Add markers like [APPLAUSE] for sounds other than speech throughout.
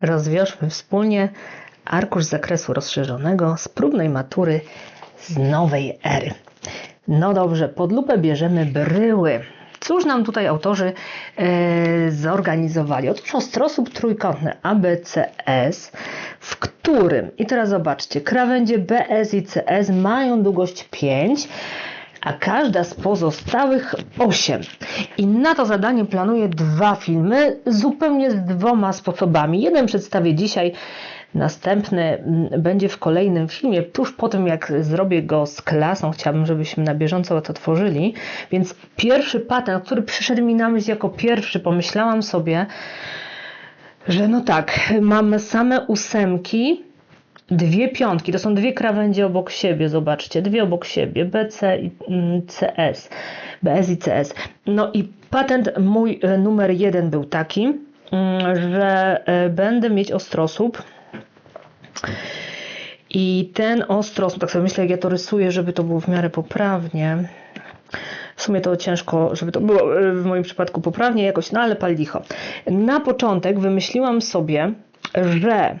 Rozwiążmy wspólnie arkusz zakresu rozszerzonego z próbnej matury z nowej ery. No dobrze, pod lupę bierzemy bryły. Cóż nam tutaj autorzy e, zorganizowali? Otóż ostrosłup trójkątny ABCS, w którym, i teraz zobaczcie, krawędzie BS i CS mają długość 5, a każda z pozostałych 8. I na to zadanie planuję dwa filmy, zupełnie z dwoma sposobami. Jeden przedstawię dzisiaj, następny mm, będzie w kolejnym filmie, tuż po tym jak zrobię go z klasą. Chciałabym, żebyśmy na bieżąco to tworzyli. Więc pierwszy patent, który przyszedł mi na myśl jako pierwszy, pomyślałam sobie, że no tak, mam same ósemki, dwie piątki, to są dwie krawędzie obok siebie, zobaczcie, dwie obok siebie, BC i mm, CS, BS i CS. No i patent mój e, numer jeden był taki, mm, że e, będę mieć ostrosłup i ten ostrosłup, tak sobie myślę, jak ja to rysuję, żeby to było w miarę poprawnie, w sumie to ciężko, żeby to było e, w moim przypadku poprawnie jakoś, no ale pal licho. Na początek wymyśliłam sobie, że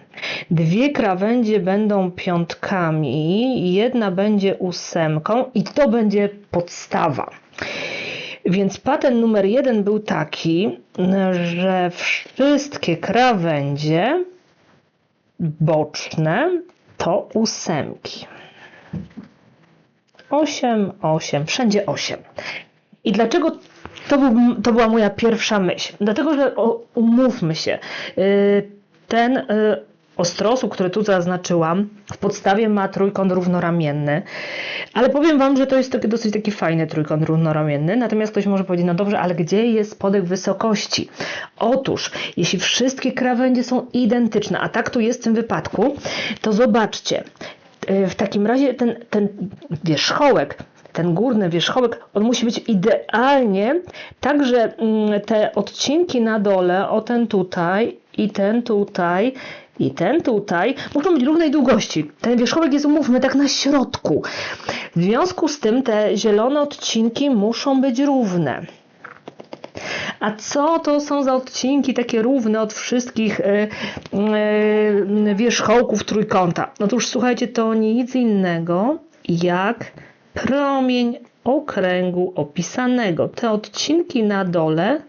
dwie krawędzie będą piątkami, jedna będzie ósemką i to będzie podstawa. Więc patent numer jeden był taki, że wszystkie krawędzie boczne to ósemki. 8, 8, wszędzie 8. I dlaczego to, był, to była moja pierwsza myśl? Dlatego, że o, umówmy się, yy, ten ostrosłup, który tu zaznaczyłam, w podstawie ma trójkąt równoramienny, ale powiem Wam, że to jest taki dosyć taki fajny trójkąt równoramienny, natomiast ktoś może powiedzieć, no dobrze, ale gdzie jest spodek wysokości? Otóż, jeśli wszystkie krawędzie są identyczne, a tak tu jest w tym wypadku, to zobaczcie, y, w takim razie ten, ten wierzchołek ten górny wierzchołek, on musi być idealnie, tak że mm, te odcinki na dole, o ten tutaj i ten tutaj i ten tutaj muszą być równej długości. Ten wierzchołek jest, umówmy, tak na środku. W związku z tym te zielone odcinki muszą być równe. A co to są za odcinki takie równe od wszystkich yy, yy, wierzchołków trójkąta? No to już słuchajcie, to nic innego jak promień okręgu opisanego. Te odcinki na dole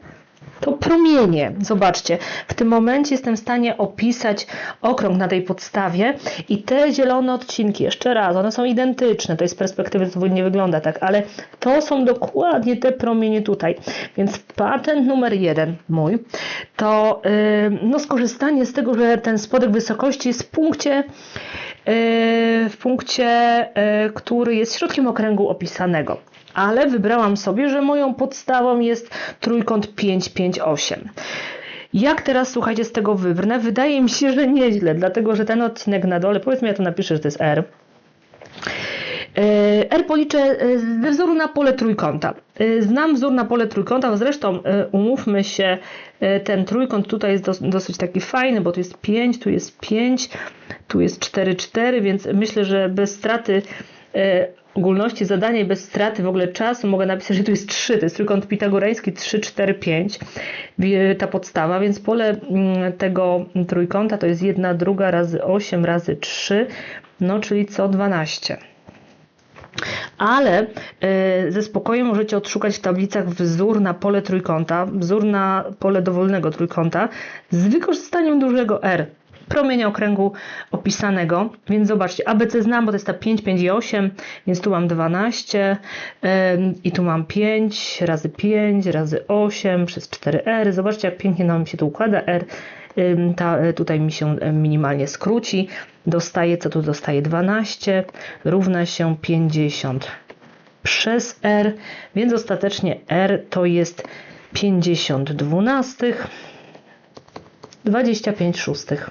to promienie. Zobaczcie, w tym momencie jestem w stanie opisać okrąg na tej podstawie i te zielone odcinki, jeszcze raz, one są identyczne, to jest z perspektywy, to nie wygląda tak, ale to są dokładnie te promienie tutaj. Więc patent numer jeden mój to yy, no, skorzystanie z tego, że ten spodek wysokości jest w punkcie yy, w punkcie, yy, który jest środkiem okręgu opisanego ale wybrałam sobie, że moją podstawą jest trójkąt 5, 5, 8. Jak teraz, słuchajcie, z tego wybrnę? Wydaje mi się, że nieźle, dlatego że ten odcinek na dole, powiedzmy, ja to napiszę, że to jest R. E, R policzę e, ze wzoru na pole trójkąta. E, znam wzór na pole trójkąta, zresztą umówmy się, ten trójkąt tutaj jest dosyć taki fajny, bo tu jest 5, tu jest 5, tu jest 4, 4, więc myślę, że bez straty ogólności zadania i bez straty w ogóle czasu mogę napisać, że tu jest 3, to jest trójkąt pitagoreński 3, 4, 5, ta podstawa, więc pole mm, tego trójkąta to jest 1 druga razy 8 razy 3, no czyli co 12 ale e, ze spokojem możecie odszukać w tablicach wzór na pole trójkąta, wzór na pole dowolnego trójkąta z wykorzystaniem dużego R promienia okręgu opisanego. Więc zobaczcie, ABC znam, bo to jest ta 5, 5 i 8, więc tu mam 12 i tu mam 5 razy 5 razy 8 przez 4R. Zobaczcie, jak pięknie nam się tu układa R. Ta, e, tutaj mi się minimalnie skróci. Dostaję, co tu dostaję? 12 równa się 50 przez R, więc ostatecznie R to jest 50 dwunastych, 25 szóstych.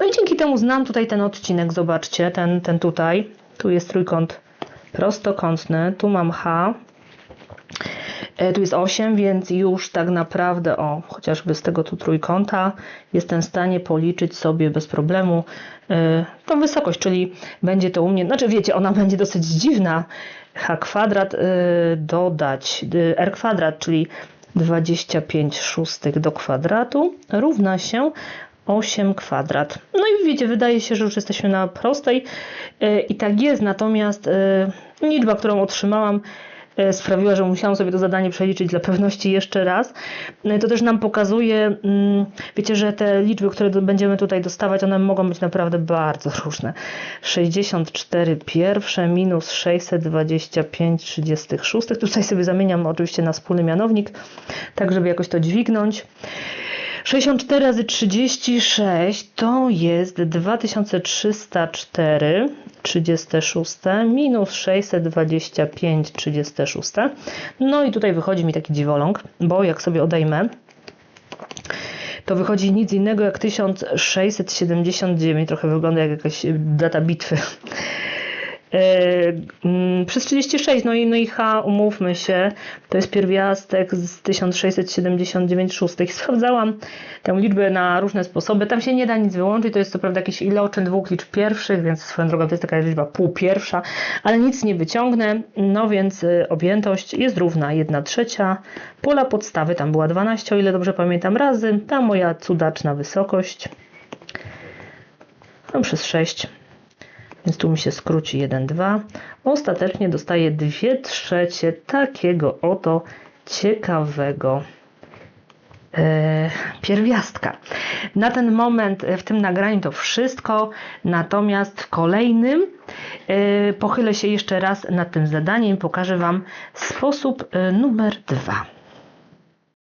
No i dzięki temu znam tutaj ten odcinek, zobaczcie, ten, ten tutaj. Tu jest trójkąt prostokątny, tu mam H, e, tu jest 8, więc już tak naprawdę, o, chociażby z tego tu trójkąta jestem w stanie policzyć sobie bez problemu yy, tą wysokość, czyli będzie to u mnie, znaczy wiecie, ona [LAUGHS] będzie dosyć dziwna, h kwadrat yy, dodać r kwadrat, czyli 25 szóstych do kwadratu równa się 8 kwadrat. No i wiecie, wydaje się, że już jesteśmy na prostej e, i tak jest, natomiast e, liczba, którą otrzymałam, e, sprawiła, że musiałam sobie to zadanie przeliczyć dla pewności jeszcze raz. To też nam pokazuje, mm, wiecie, że te liczby, które będziemy tutaj dostawać, one mogą być naprawdę bardzo różne. 64 pierwsze minus 625 36. Tutaj sobie zamieniam oczywiście na wspólny mianownik, tak żeby jakoś to dźwignąć. 64 razy 36 to jest 2304 36 minus 625 36. No i tutaj wychodzi mi taki dziwoląg, bo jak sobie odejmę, to wychodzi nic innego jak 1679. Trochę wygląda jak jakaś data bitwy. E, mm, przez 36, no i, no i H, umówmy się, to jest pierwiastek z 1679 szóstych. Sprawdzałam tę liczbę na różne sposoby. Tam się nie da nic wyłączyć, to jest co prawda jakiś iloczyn dwóch liczb pierwszych, więc swoją drogą to jest taka liczba pół pierwsza, ale nic nie wyciągnę, no więc y, objętość jest równa 1 trzecia. Pola podstawy tam była 12, o ile dobrze pamiętam, razy ta moja cudaczna wysokość. No przez 6 więc tu mi się skróci 1, 2. Ostatecznie dostaję 2 trzecie takiego oto ciekawego e, pierwiastka. Na ten moment e, w tym nagraniu to wszystko, natomiast w kolejnym e, pochylę się jeszcze raz nad tym zadaniem i pokażę Wam sposób numer 2.